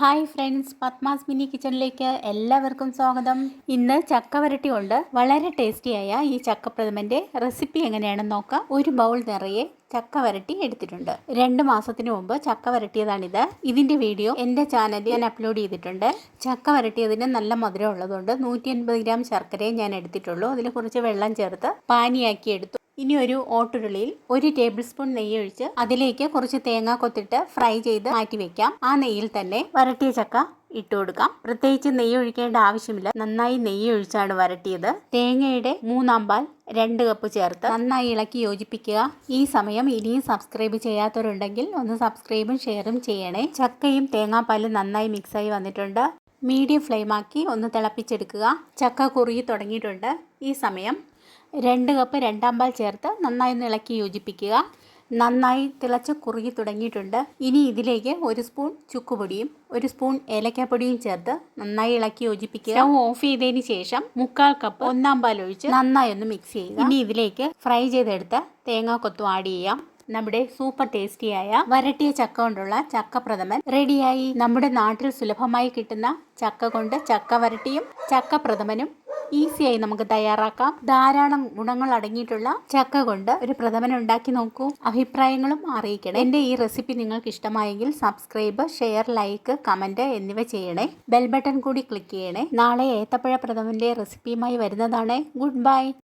Hi friends Padmas mini കിച്ചണിലേക്ക് എല്ലാവർക്കും സ്വാഗതം. ഇന്ന് ചക്ക വരട്ടി കൊണ്ട് വളരെ ടേസ്റ്റിയായ ഈ ചക്കപ്രഥമന്റെ റെസിപ്പി എങ്ങനെയാണെന്ന് നോക്കാം. ഒരു ബൗൾ നിറയെ ചക്ക വരട്ടി എടുത്തിട്ടുണ്ട്. രണ്ട് മാസത്തിന് മുമ്പ് ചക്ക വരട്ടിയതാണിത്. ഇതിന്റെ വീഡിയോ എന്റെ ചാനലിൽ ഞാൻ അപ്ലോഡ് ചെയ്തിട്ടുണ്ട്. ചക്ക വരട്ടിയതിന് നല്ല മധുരം ഉള്ളതുകൊണ്ട് നൂറ്റി ഗ്രാം ശർക്കരയും ഞാൻ എടുത്തിട്ടുള്ളൂ. അതിൽ കുറച്ച് വെള്ളം ചേർത്ത് പാനിയാക്കി എടുത്തു. ഇനി ഒരു ഓട്ടുരുളിയിൽ ഒരു ടേബിൾ സ്പൂൺ നെയ്യ് ഒഴിച്ച് അതിലേക്ക് കുറച്ച് തേങ്ങ കൊത്തിട്ട് ഫ്രൈ ചെയ്ത് മാറ്റി വെക്കാം. ആ നെയ്യിൽ തന്നെ വരട്ടിയ ചക്ക ഇട്ട് കൊടുക്കാം. പ്രത്യേകിച്ച് നെയ്യ് ഒഴിക്കേണ്ട ആവശ്യമില്ല. നന്നായി നെയ്യ് ഒഴിച്ചാണ് വരട്ടിയത്. തേങ്ങയുടെ മൂന്നാം പാൽ രണ്ട് കപ്പ് ചേർത്ത് നന്നായി ഇളക്കി യോജിപ്പിക്കുക. ഈ സമയം ഇനിയും സബ്സ്ക്രൈബ് ചെയ്യാത്തവരുണ്ടെങ്കിൽ ഒന്ന് സബ്സ്ക്രൈബും ഷെയറും ചെയ്യണേ. ചക്കയും തേങ്ങാപ്പാലും നന്നായി മിക്സായി വന്നിട്ടുണ്ട്. മീഡിയം ഫ്ലെയിമാക്കി ഒന്ന് തിളപ്പിച്ചെടുക്കുക. ചക്ക കുറുകി തുടങ്ങിയിട്ടുണ്ട്. ഈ സമയം രണ്ട് കപ്പ് രണ്ടാം പാൽ ചേർത്ത് നന്നായി ഒന്ന് ഇളക്കി യോജിപ്പിക്കുക. നന്നായി തിളച്ച് കുറുകി തുടങ്ങിയിട്ടുണ്ട്. ഇനി ഇതിലേക്ക് ഒരു സ്പൂൺ ചുക്കുപൊടിയും ഒരു സ്പൂൺ ഏലക്കാപ്പൊടിയും ചേർത്ത് നന്നായി ഇളക്കി യോജിപ്പിക്കുക. സ്റ്റൗ ഓഫ് ചെയ്തതിന് ശേഷം മുക്കാൽ കപ്പ് ഒന്നാം പാൽ ഒഴിച്ച് നന്നായി ഒന്ന് മിക്സ് ചെയ്യുക. ഇനി ഇതിലേക്ക് ഫ്രൈ ചെയ്തെടുത്ത തേങ്ങാ കൊത്തും ആഡ് ചെയ്യാം. നമ്മുടെ സൂപ്പർ ടേസ്റ്റിയായ വരട്ടിയ ചക്ക കൊണ്ടുള്ള ചക്ക പ്രഥമൻ റെഡിയായി. നമ്മുടെ നാട്ടിൽ സുലഭമായി കിട്ടുന്ന ചക്ക കൊണ്ട് ചക്ക വരട്ടിയും ചക്ക പ്രഥമനും ഈസിയായി നമുക്ക് തയ്യാറാക്കാം. ധാരാളം ഗുണങ്ങൾ അടങ്ങിയിട്ടുള്ള ചക്ക കൊണ്ട് ഒരു പ്രഥമൻ ഉണ്ടാക്കി നോക്കൂ. അഭിപ്രായങ്ങളും അറിയിക്കണം. എന്റെ ഈ റെസിപ്പി നിങ്ങൾക്ക് ഇഷ്ടമായെങ്കിൽ സബ്സ്ക്രൈബ് ഷെയർ ലൈക്ക് കമന്റ് എന്നിവ ചെയ്യണേ. ബെൽ ബട്ടൺ കൂടി ക്ലിക്ക് ചെയ്യണേ. നാളെ ഏത്തപ്പഴ പ്രഥമന്റെ റെസിപ്പിയുമായി വരുന്നതാണ്. Good bye.